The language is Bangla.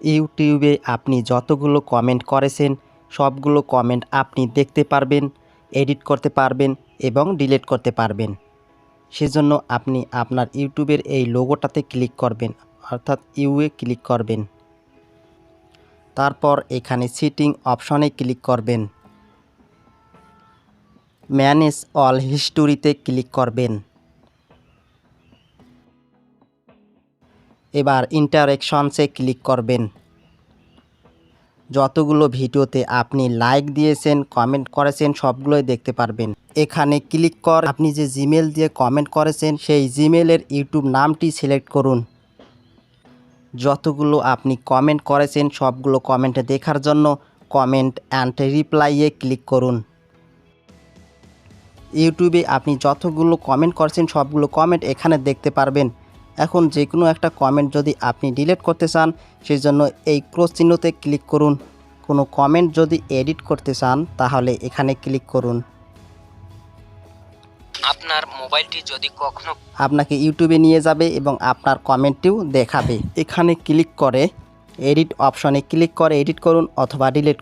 ইউটিউবে আপনি যতগুলো কমেন্ট করেছেন, সবগুলো কমেন্ট আপনি দেখতে পারবেন এডিট করতে পারবেন এবং ডিলিট করতে পারবেন। সেজন্য আপনি আপনার ইউটিউবের এই লোগোটাতে ক্লিক করবেন, অর্থাৎ ইউএ ক্লিক করবেন। তারপর এখানে সিটিং অপশনে ক্লিক করবেন। ম্যানেজ অল হিস্টোরিতে ক্লিক করবেন। এবার ইন্টারেকশনসে ক্লিক করবেন। যতগুলো ভিডিওতে আপনি লাইক দিয়েছেন কমেন্ট করেছেন, সবগুলোই দেখতে পারবেন। এখানে ক্লিক কর, আপনি যে জিমেল দিয়ে কমেন্ট করেছেন, সেই জিমেলের ইউটিউব নামটি সিলেক্ট করুন। যতগুলো আপনি কমেন্ট করেছেন, সবগুলো কমেন্টে দেখার জন্য কমেন্ট অ্যান্ড রিপ্লাইয়ে ক্লিক করুন। ইউটিউবে আপনি যতগুলো কমেন্ট করেছেন, সবগুলো কমেন্ট এখানে দেখতে পারবেন। এখন যে কোনো একটা কমেন্ট যদি আপনি ডিলিট করতে চান সেই জন্য এই ক্রস চিহ্নতে ক্লিক করুন। কোনো কমেন্ট যদি এডিট করতে চান তাহলে এখানে ক্লিক করুন। আপনার মোবাইলটি যদি কখনো আপনাকে ইউটিউবে নিয়ে যাবে এবং আপনার কমেন্টটিও দেখাবে। এখানে ক্লিক করে এডিট অপশনে ক্লিক করে এডিট করুন অথবা ডিলিট